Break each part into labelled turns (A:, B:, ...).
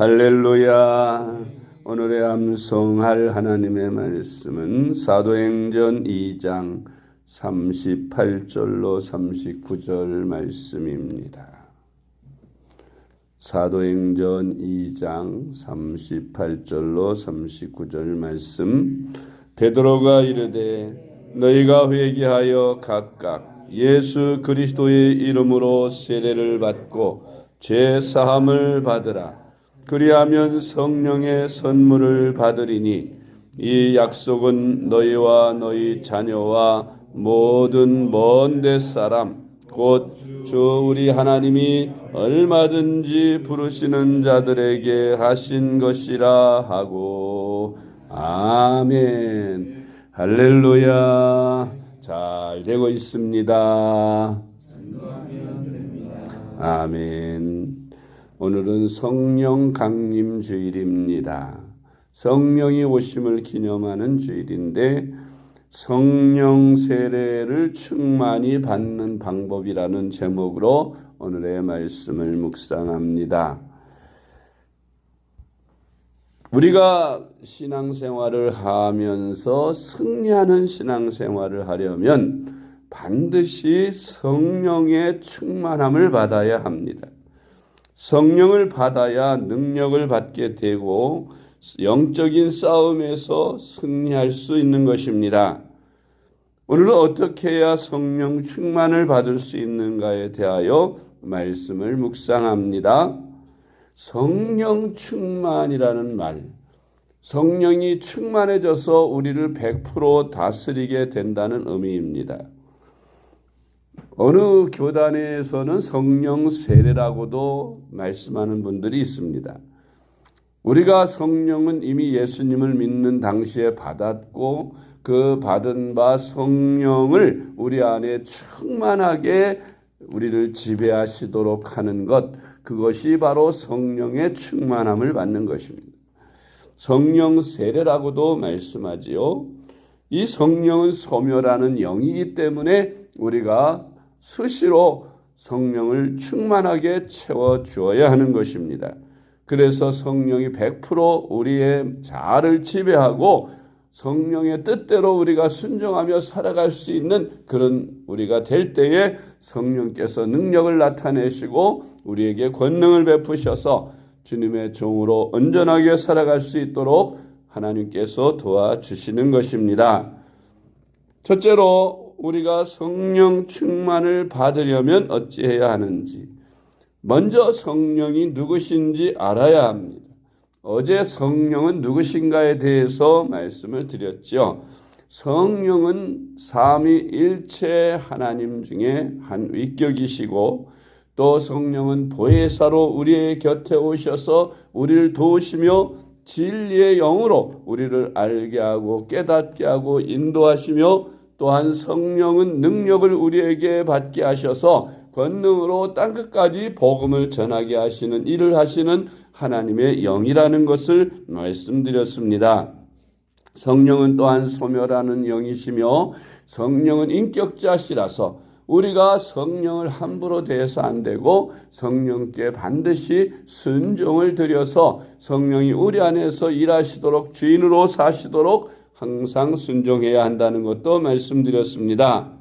A: 할렐루야. 오늘의 암송할 하나님의 말씀은 사도행전 2장 38절로 39절 말씀입니다. 사도행전 2장 38절로 39절 말씀 베드로가 이르되 너희가 회개하여 각각 예수 그리스도의 이름으로 세례를 받고 죄 사함을 받으라 그리하면 성령의 선물을 받으리니 이 약속은 너희와 너희 자녀와 모든 먼 데 사람 곧 주 우리 하나님이 얼마든지 부르시는 자들에게 하신 것이라 하고. 아멘. 할렐루야. 잘 되고 있습니다. 아멘 오늘은 성령 강림 주일입니다 성령이 오심을 기념하는 주일인데 성령 세례를 충만히 받는 방법이라는 제목으로 오늘의 말씀을 묵상합니다. 우리가 신앙생활을 하면서 승리하는 신앙생활을 하려면 반드시 성령의 충만함을 받아야 합니다. 성령을 받아야 능력을 받게 되고 영적인 싸움에서 승리할 수 있는 것입니다. 오늘은 어떻게 해야 성령 충만을 받을 수 있는가에 대하여 말씀을 묵상합니다. 성령 충만이라는 말, 성령이 충만해져서 우리를 100% 다스리게 된다는 의미입니다. 어느 교단에서는 성령 세례라고도 말씀하는 분들이 있습니다. 우리가 성령은 이미 예수님을 믿는 당시에 받았고 그 받은 바 성령을 우리 안에 충만하게 우리를 지배하시도록 하는 것 그것이 바로 성령의 충만함을 받는 것입니다. 성령 세례라고도 말씀하지요. 이 성령은 소멸하는 영이기 때문에 우리가 수시로 성령을 충만하게 채워 주어야 하는 것입니다. 그래서 성령이 100% 우리의 자아를 지배하고 성령의 뜻대로 우리가 순종하며 살아갈 수 있는 그런 우리가 될 때에 성령께서 능력을 나타내시고 우리에게 권능을 베푸셔서 주님의 종으로 온전하게 살아갈 수 있도록 하나님께서 도와주시는 것입니다. 첫째로 우리가 성령 충만을 받으려면 어찌해야 하는지 먼저 성령이 누구신지 알아야 합니다. 어제 성령은 누구신가에 대해서 말씀을 드렸죠. 성령은 삼위일체 하나님 중에 한 위격이시고 또 성령은 보혜사로 우리의 곁에 오셔서 우리를 도우시며 진리의 영으로 우리를 알게 하고 깨닫게 하고 인도하시며 또한 성령은 능력을 우리에게 받게 하셔서 권능으로 땅끝까지 복음을 전하게 하시는 일을 하시는 하나님의 영이라는 것을 말씀드렸습니다. 성령은 또한 소멸하는 영이시며 성령은 인격자시라서 우리가 성령을 함부로 대해서 안 되고 성령께 반드시 순종을 들여서 성령이 우리 안에서 일하시도록 주인으로 사시도록 항상 순종해야 한다는 것도 말씀드렸습니다.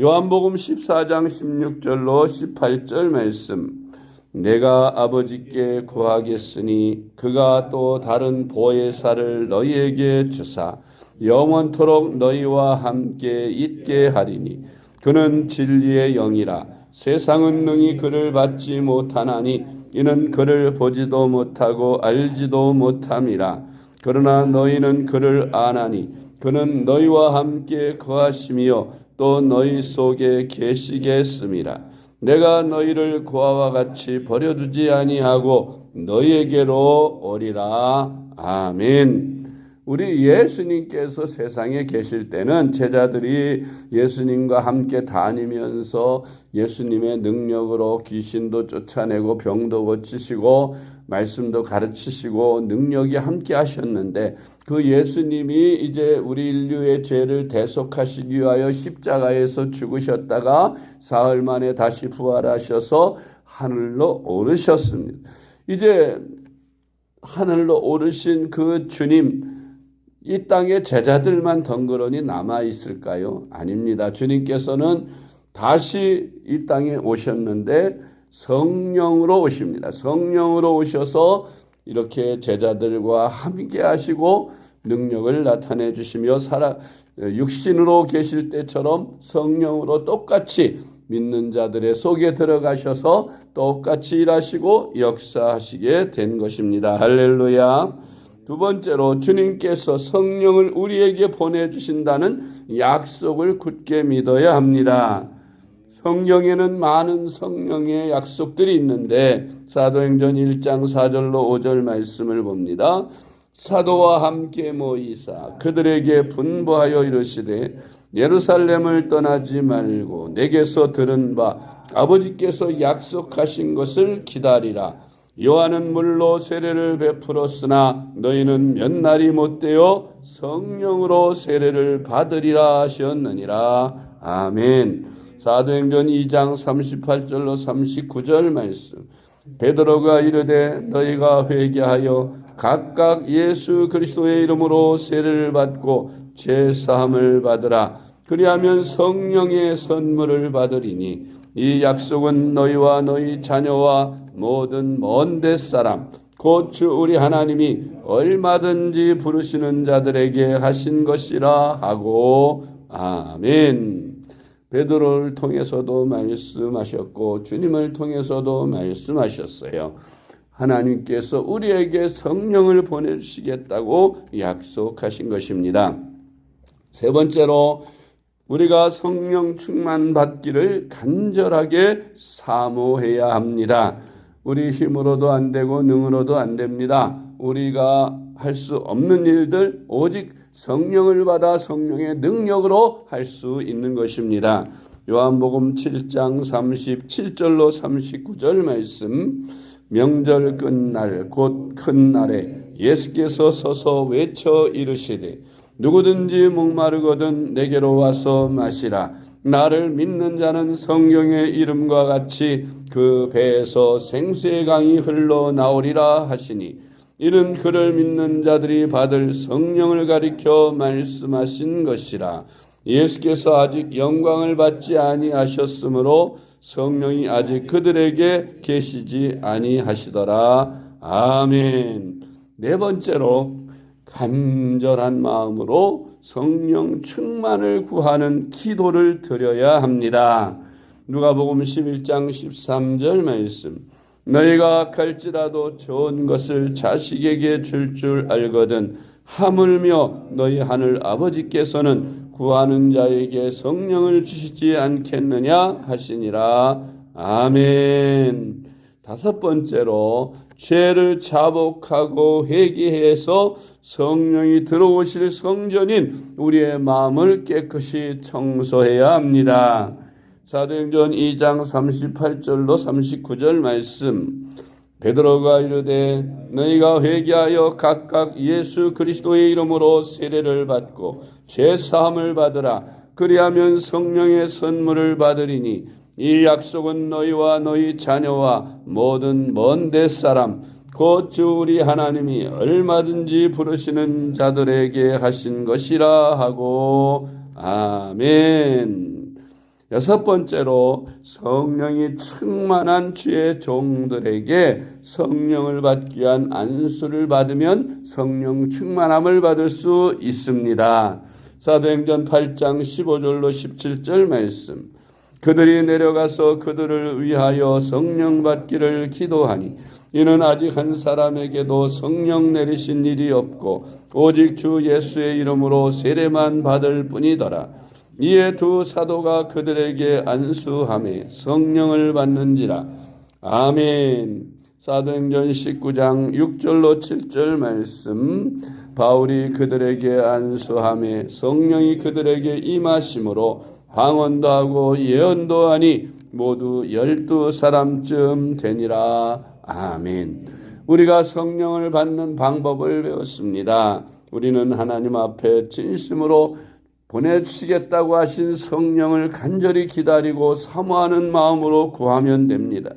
A: 요한복음 14장 16절로 18절 말씀. 내가 아버지께 구하겠으니 그가 또 다른 보혜사를 너희에게 주사 영원토록 너희와 함께 있게 하리니 그는 진리의 영이라 세상은 능히 그를 받지 못하나니 이는 그를 보지도 못하고 알지도 못함이라 그러나 너희는 그를 아나니 그는 너희와 함께 거하시며 또 너희 속에 계시겠음이라. 내가 너희를 고아와 같이 버려두지 아니하고 너희에게로 오리라. 아멘. 우리 예수님께서 세상에 계실 때는 제자들이 예수님과 함께 다니면서 예수님의 능력으로 귀신도 쫓아내고 병도 고치시고 말씀도 가르치시고 능력이 함께 하셨는데 그 예수님이 이제 우리 인류의 죄를 대속하시기 위하여 십자가에서 죽으셨다가 사흘 만에 다시 부활하셔서 하늘로 오르셨습니다. 이제 하늘로 오르신 그 주님 이 땅에 제자들만 덩그러니 남아 있을까요? 아닙니다. 주님께서는 다시 이 땅에 오셨는데 성령으로 오십니다. 성령으로 오셔서 이렇게 제자들과 함께 하시고 능력을 나타내 주시며 살아 육신으로 계실 때처럼 성령으로 똑같이 믿는 자들의 속에 들어가셔서 똑같이 일하시고 역사하시게 된 것입니다. 할렐루야. 두 번째로 주님께서 성령을 우리에게 보내주신다는 약속을 굳게 믿어야 합니다. 성경에는 많은 성령의 약속들이 있는데 사도행전 1장 4절로 5절 말씀을 봅니다. 사도와 함께 모이사 그들에게 분부하여 이르시되 예루살렘을 떠나지 말고 내게서 들은 바 아버지께서 약속하신 것을 기다리라. 요한은 물로 세례를 베풀었으나 너희는 몇 날이 못되어 성령으로 세례를 받으리라 하셨느니라. 아멘. 사도행전 2장 38절로 39절 말씀. 베드로가 이르되 너희가 회개하여 각각 예수 그리스도의 이름으로 세례를 받고 제 사함을 받으라. 그리하면 성령의 선물을 받으리니 이 약속은 너희와 너희 자녀와 모든 먼 데 사람 곧 주 우리 하나님이 얼마든지 부르시는 자들에게 하신 것이라 하고 아멘. 베드로를 통해서도 말씀하셨고 주님을 통해서도 말씀하셨어요. 하나님께서 우리에게 성령을 보내주시겠다고 약속하신 것입니다. 세 번째로 우리가 성령 충만 받기를 간절하게 사모해야 합니다. 우리 힘으로도 안 되고 능으로도 안 됩니다. 우리가 할 수 없는 일들 오직 성령을 받아 성령의 능력으로 할 수 있는 것입니다. 요한복음 7장 37절로 39절 말씀 명절 끝날 곧 큰 날에 예수께서 서서 외쳐 이르시되 누구든지 목마르거든 내게로 와서 마시라 나를 믿는 자는 성경의 이름과 같이 그 배에서 생수의 강이 흘러 나오리라 하시니 이는 그를 믿는 자들이 받을 성령을 가리켜 말씀하신 것이라. 예수께서 아직 영광을 받지 아니하셨으므로 성령이 아직 그들에게 계시지 아니하시더라. 아멘. 네 번째로 간절한 마음으로 성령 충만을 구하는 기도를 드려야 합니다. 누가복음 11장 13절 말씀. 너희가 악할지라도 좋은 것을 자식에게 줄줄 알거든 하물며 너희 하늘 아버지께서는 구하는 자에게 성령을 주시지 않겠느냐 하시니라 아멘. 다섯 번째로 죄를 자복하고 회개해서 성령이 들어오실 성전인 우리의 마음을 깨끗이 청소해야 합니다. 사도행전 2장 38절로 39절 말씀 베드로가 이르되 너희가 회개하여 각각 예수 그리스도의 이름으로 세례를 받고 제 사함을 받으라 그리하면 성령의 선물을 받으리니 이 약속은 너희와 너희 자녀와 모든 먼데 사람 곧 주 우리 하나님이 얼마든지 부르시는 자들에게 하신 것이라 하고 아멘. 여섯 번째로 성령이 충만한 주의 종들에게 성령을 받기 위한 안수를 받으면 성령 충만함을 받을 수 있습니다. 사도행전 8장 15절로 17절 말씀. 그들이 내려가서 그들을 위하여 성령 받기를 기도하니 이는 아직 한 사람에게도 성령 내리신 일이 없고 오직 주 예수의 이름으로 세례만 받을 뿐이더라. 이에 두 사도가 그들에게 안수함에 성령을 받는지라. 아멘. 사도행전 19장 6절로 7절 말씀 바울이 그들에게 안수함에 성령이 그들에게 임하심으로 방언도 하고 예언도 하니 모두 열두 사람쯤 되니라. 아멘. 우리가 성령을 받는 방법을 배웠습니다. 우리는 하나님 앞에 진심으로 보내주시겠다고 하신 성령을 간절히 기다리고 사모하는 마음으로 구하면 됩니다.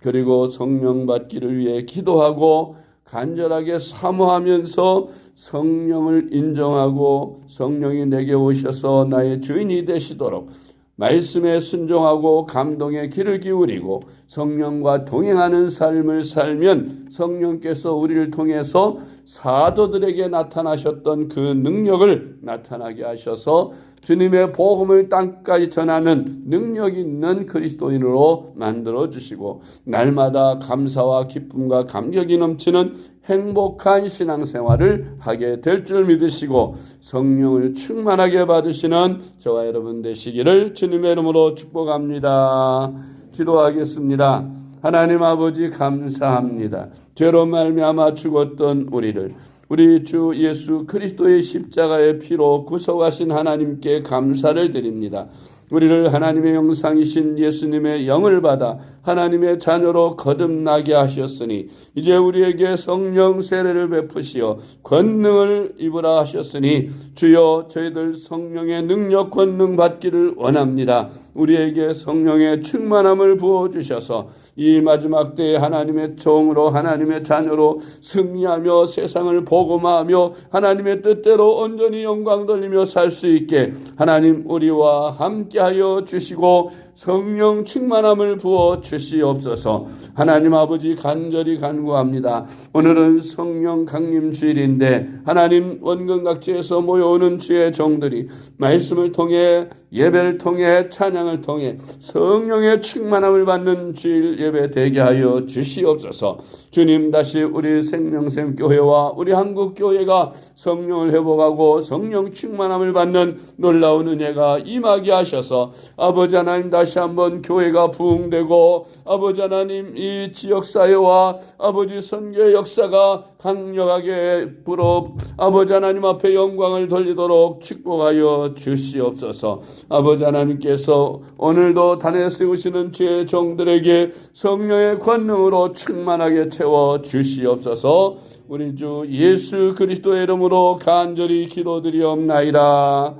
A: 그리고 성령 받기를 위해 기도하고 간절하게 사모하면서 성령을 인정하고 성령이 내게 오셔서 나의 주인이 되시도록 말씀에 순종하고 감동의 귀를 기울이고 성령과 동행하는 삶을 살면 성령께서 우리를 통해서 사도들에게 나타나셨던 그 능력을 나타나게 하셔서 주님의 복음을 땅까지 전하는 능력 있는 그리스도인으로 만들어 주시고 날마다 감사와 기쁨과 감격이 넘치는 행복한 신앙생활을 하게 될 줄 믿으시고 성령을 충만하게 받으시는 저와 여러분 되시기를 주님의 이름으로 축복합니다. 기도하겠습니다. 하나님 아버지 감사합니다. 죄로 말미암아 죽었던 우리를 우리 주 예수 그리스도의 십자가의 피로 구속하신 하나님께 감사를 드립니다. 우리를 하나님의 영상이신 예수님의 영을 받아 하나님의 자녀로 거듭나게 하셨으니 이제 우리에게 성령 세례를 베푸시어 권능을 입으라 하셨으니 주여 저희들 성령의 능력 권능 받기를 원합니다. 우리에게 성령의 충만함을 부어 주셔서 이 마지막 때에 하나님의 종으로 하나님의 자녀로 승리하며 세상을 복음하며 하나님의 뜻대로 온전히 영광 돌리며 살 수 있게 하나님 우리와 함께 하여 주시고 성령 충만함을 부어 주시옵소서. 하나님 아버지 간절히 간구합니다. 오늘은 성령 강림 주일인데 하나님 원근 각지에서 모여오는 주의 종들이 말씀을 통해 예배를 통해 찬양을 통해 성령의 충만함을 받는 주일 예배 되게 하여 주시옵소서. 주님 다시 우리 생명샘 교회와 우리 한국 교회가 성령을 회복하고 성령 충만함을 받는 놀라운 은혜가 임하게 하셔서 아버지 하나님 다시 한번 교회가 부흥되고 아버지 하나님 이 지역 사회와 아버지 선교의 역사가 강력하게 불어 아버지 하나님 앞에 영광을 돌리도록 축복하여 주시옵소서. 아버지 하나님께서 오늘도 단에 세우시는 제 종들에게 성령의 권능으로 충만하게 채워 주시옵소서. 우리 주 예수 그리스도의 이름으로 간절히 기도드리옵나이다.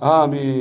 A: 아멘.